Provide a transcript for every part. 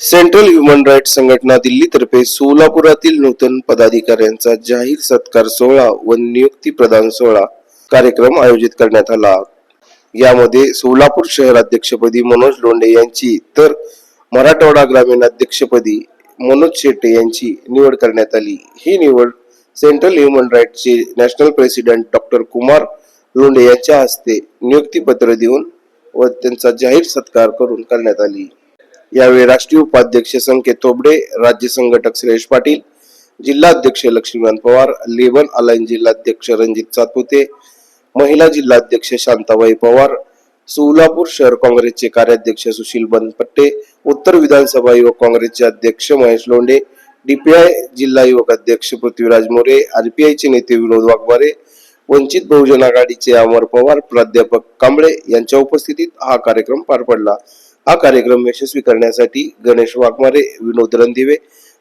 Central human rights संघटना दिल्लीतर्फे सोलापुरातील नूतन पदाधिकाऱ्यांचा जाहीर सत्कार सोहळा व नियुक्ती प्रदान सोहळा कार्यक्रम आयोजित करण्यात आला. यामध्ये सोलापूर शहराध्यक्षपदी मनोज लोंढे यांची तर मराठवाडा ग्रामीण अध्यक्षपदी मनोज शेट्टे यांची निवड करण्यात आली. ही निवड central human राईटचे national president doctor Kumar Londhe यांच्या हस्ते नियुक्तीपत्र देऊन व त्यांचा जाहीर सत्कार करून करण्यात आली. यावेळी राष्ट्रीय उपाध्यक्ष संकेत तोबडे राज्य संघटक सुरेश पाटील जिल्हाध्यक्ष लक्ष्मीकांत पवार लेबर अलाइन जिल्हाध्यक्ष रणजित सातपुते महिला जिल्हाध्यक्ष शांताबाई पवार सोलापूर शहर काँग्रेसचे कार्याध्यक्ष सुशील बनपट्टे उत्तर विधानसभा युवक काँग्रेसचे अध्यक्ष महेश लोंढे डीपीआय जिल्हा युवक अध्यक्ष पृथ्वीराज मोरे आरपीआयचे नेते विनोद वाघमारे वंचित बहुजन आघाडीचे अमर पवार प्राध्यापक कांबळे यांच्या उपस्थितीत हा कार्यक्रम पार पडला. हा कार्यक्रम यशस्वी करण्यासाठी गणेश वाघमारे विनोद रणदिवे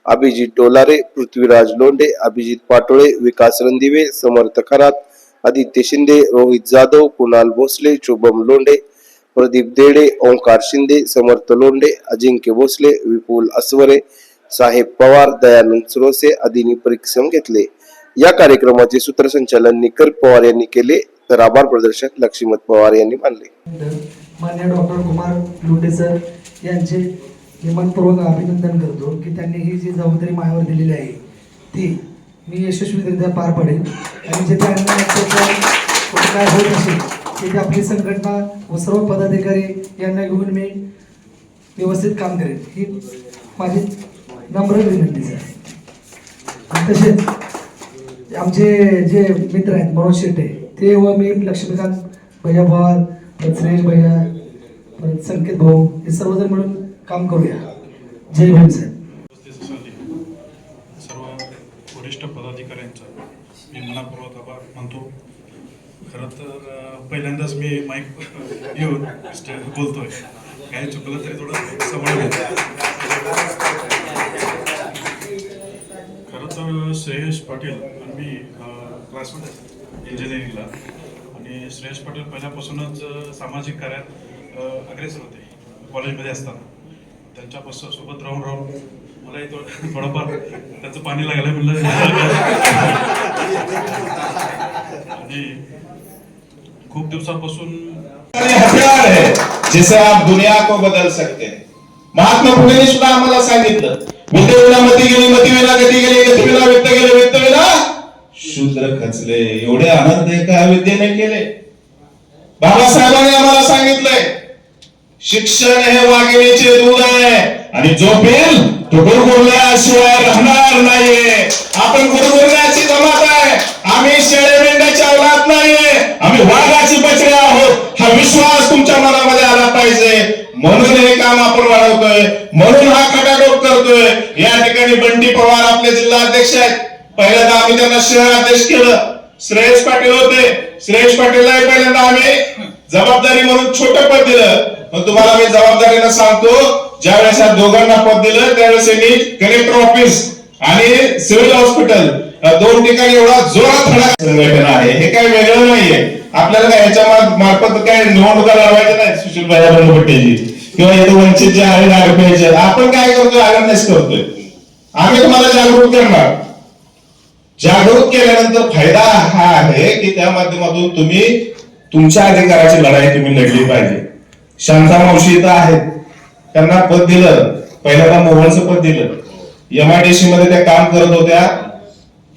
अभिजित डोलारे पृथ्वीराज लोंढे अभिजित पाटोळे विकास रणदिवे समर्थ खरात आदित्य शिंदे रोहित जाधव कुणाल भोसले शुभम लोंढे प्रदीप देडे ओंकार शिंदे समर्थ लोंढे अजिंक्य भोसले विपुल अस्वरे साहेब पवार दयानंद सुरोसे आदींनी परिश्रम घेतले. या कार्यक्रमाचे सूत्रसंचालन निकर पवार यांनी केले. तर आभार प्रदर्शक लक्ष्मीत पवार यांनी मानले. मान्य डॉक्टर कुमार लुटे सर यांचे मी मनपूर्वक अभिनंदन करतो की त्यांनी ही जी जबाबदारी माझ्यावर दिलेली आहे ती मी यशस्वीरित्या पार पडेल आणि जे त्यांना काय होत असेल तिथे आपली संघटना व सर्व पदाधिकारी यांना घेऊन मी व्यवस्थित काम करेन. ही माझी नम्र विनंती सर. तसेच आमचे जे मित्र आहेत मनोज शेट्टे ते व मी लक्ष्मीकांत भैया पवार परत सुरेश भैया परत संकेत भाऊ हे सर्वजण मिळून काम करूया. जय भीम साहेब. सर्व वरिष्ठ पदाधिकाऱ्यांचा मी मनापूर्वक आभार मानतो. खरं तर पहिल्यांदाच मी माईक येऊन बोलतोय. काही चुकलं तरी थोडं समोर श्रेयश पाटील आणि मी क्लासमेट आहे इंजिनिअरिंगला आणि श्रेयश पाटील पहिल्यापासूनच सामाजिक कार्यात अग्रेसर होते कॉलेजमध्ये असताना. त्यांच्यापासून सोबत राहून राहून मलाही थोडं थोडंफार त्याचं पाणी लागलं म्हणलं. आणि खूप दिवसापासून हथियार है जिसे आप दुनिया को बदल सकते महात्मा फुलेने सुद्धा आम्हाला सांगितलं विद्ये विना मती गेली मती वेळा गती गेली सूत्र खचले. एवढे आनंद एका विद्येने केले. बाबासाहेबांनी आम्हाला सांगितलंय शिक्षण हे वाघिणीचे दूध आहे आणि जो पेल तो गुरगुरल्याशिवाय राहणार नाहीये. आपण गुरगुरण्याची जमात आहे. आम्ही शेळे मेंढ्याच्या औलाद नाहीये. आम्ही वाघाची बछडे आहोत. हा विश्वास तुमच्या मनामध्ये आला पाहिजे. म्हणून हे काम आपण वाढवतोय. म्हणून हा खटाटोप करतोय. या ठिकाणी बंटी पवार आपले जिल्हा अध्यक्ष आहेत. पहिल्यांदा आम्ही त्यांना शहर आदेश केलं. श्रेयश पाटील होते. श्रेयश पाटीलला पहिल्यांदा आम्ही जबाबदारी म्हणून छोटं पद दिलं. पण तुम्हाला मी जबाबदारीनं सांगतो ज्यावेळेस या दोघांना पद दिलं त्यावेळेस यांनी कलेक्टर ऑफिस आणि सिव्हिल हॉस्पिटल दोन ठिकाणी एवढा जोरात धडा संघटना आहे. हे काही वेगळं नाहीये. आपल्याला काय ह्याच्या मार्फत काय निवडणुका लढवायच्या नाही सुशील भाई बंडपट्टेजी किंवा इथे वंचित जे आहे आपण काय करतोय? अवेअरनेस करतोय. आम्ही तुम्हाला जागरूक करणार. जागरूक केल्यानंतर फायदा हा आहे की त्या माध्यमातून तुम्ही तुमच्या अधिकाराची लढाई तुम्ही लढली पाहिजे. शांता मावशी इथं आहेत. त्यांना पद दिलं. पहिल्यांदा मोहनचं पद दिलं. एमआयडीसी मध्ये त्या काम करत होत्या.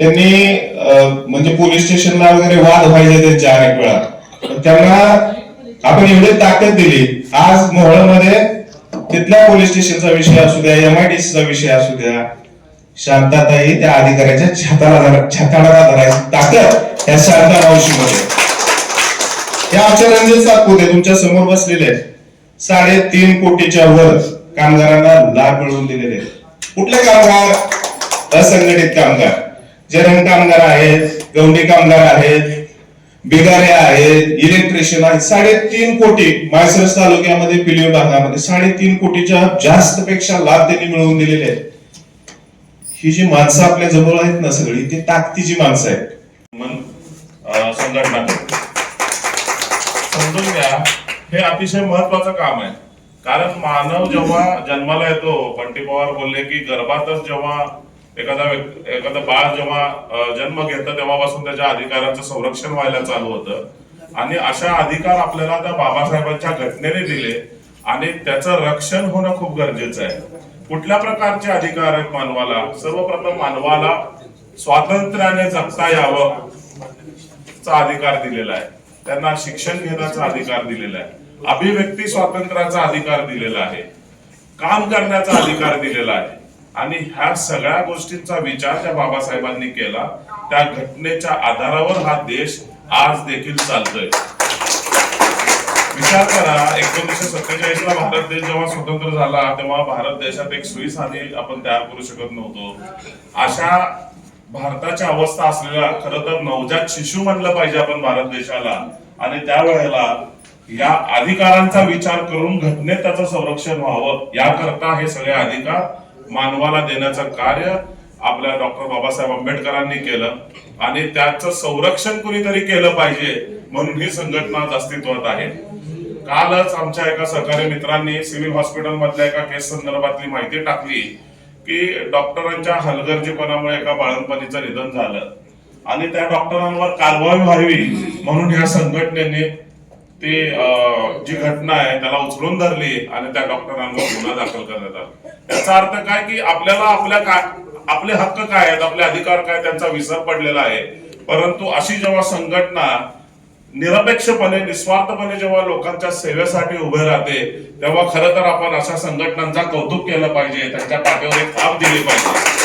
त्यांनी म्हणजे पोलीस स्टेशनला वगैरे वाद व्हायचे त्यांच्या अनेक वेळा. तर त्यांना आपण एवढी ताकद दिली. आज मोहळमध्ये तिथल्या पोलीस स्टेशनचा विषय असू द्या एमआयडीसीचा विषय असू द्या शांताताई त्या अधिकाऱ्याच्या छाताला धरा- छाताला धरायची ताकद या शांता मावशीमध्ये या आमच्या रणजित सातपुते तुमच्यासमोर बसलेले आहेत. साडेतीन कोटीच्या वर कामगारांना लाभ मिळवून दिलेले आहेत. कुठले कामगार? असंघटित कामगार. जरण कामगार आहेत गवंडी कामगार आहेत बिगारे आहेत इलेक्ट्रिशियन आहेत. साडेतीन कोटी मायसरस तालुक्यामध्ये पिलीव भागामध्ये साडेतीन कोटीच्या जास्त पेक्षा लाभ त्यांनी मिळवून दिलेले आहेत. ही जी माणसं आपल्या जवळ आहेत ना सगळी ती ताकदीची माणसं आहेत. मन संघटना समजून घ्या हे अतिशय महत्वाचं काम आहे. कारण मानव जेव्हा जन्माला येतो बंटी पवार बोलले की गर्भातच जेव्हा एखादा एखादा बाळ जेव्हा जन्म घेतं तेव्हापासून त्याच्या अधिकाराचं संरक्षण व्हायला चालू होतं. आणि अशा अधिकार आपल्याला त्या बाबासाहेबांच्या घटनेने दिले आणि त्याचं रक्षण होणं खूप गरजेचं आहे. कुठल्या प्रकारचे अधिकार आहेत मानवाला? सर्वप्रथम मानवाला स्वातंत्र्याने जगता यावं चा अधिकार दिलेला आहे. त्यांना शिक्षण घेण्याचा अधिकार दिलेला आहे. अभिव्यक्ती स्वातंत्र्याचा अधिकार दिलेला आहे. काम करण्याचा अधिकार दिलेला आहे. आणि ह्या सगळ्या गोष्टींचा विचार त्या बाबासाहेबांनी केला. त्या घटनेच्या आधारावर हा देश आज देखील चालतोय. विचार करा एकोणीसशे सत्तेचाळीस ला भारत देश जेव्हा स्वतंत्र झाला तेव्हा भारत देशात एक सुई साधी आपण तयार करू शकत नव्हतो. अशा भारताच्या अवस्था असलेला खर तर नवजात शिशु म्हणलं पाहिजे आपण भारत देशाला. आणि त्यावेळेला या अधिकारांचा विचार करून घटनेत त्याचं संरक्षण व्हावं याकरता हे सगळे अधिकार मानवाला देण्याचं कार्य आपल्या डॉक्टर बाबासाहेब आंबेडकरांनी केलं. आणि त्याचं संरक्षण कुणीतरी केलं पाहिजे म्हणून ही संघटना अस्तित्वात आहे. कालच आमच्या एका सहकारी मित्रांनी सिव्हिल हॉस्पिटल मधल्या एका केस संदर्भातली माहिती टाकली की डॉक्टरांच्या हलगर्जीपणामुळे एका बाळंपणीचं निधन झालं. आणि त्या डॉक्टरांवर कारवाई व्हावी म्हणून ह्या संघटनेने ती जी घटना आहे त्याला उचलून धरली आणि त्या डॉक्टरांवर गुन्हा दाखल करण्यात आला. त्याचा अर्थ काय की आपल्याला आपल्या काय आपले हक्क काय आहेत आपले अधिकार काय त्यांचा विसर पडलेला आहे. परंतु अशी जेव्हा संघटना निरपेक्षपणे निस्वार्थपणे जेव्हा लोकांच्या सेवेसाठी उभे राहते तेव्हा खरं तर आपण अशा संघटनांचा कौतुक केलं पाहिजे त्यांच्या पाठीवर एक थाप दिली पाहिजे.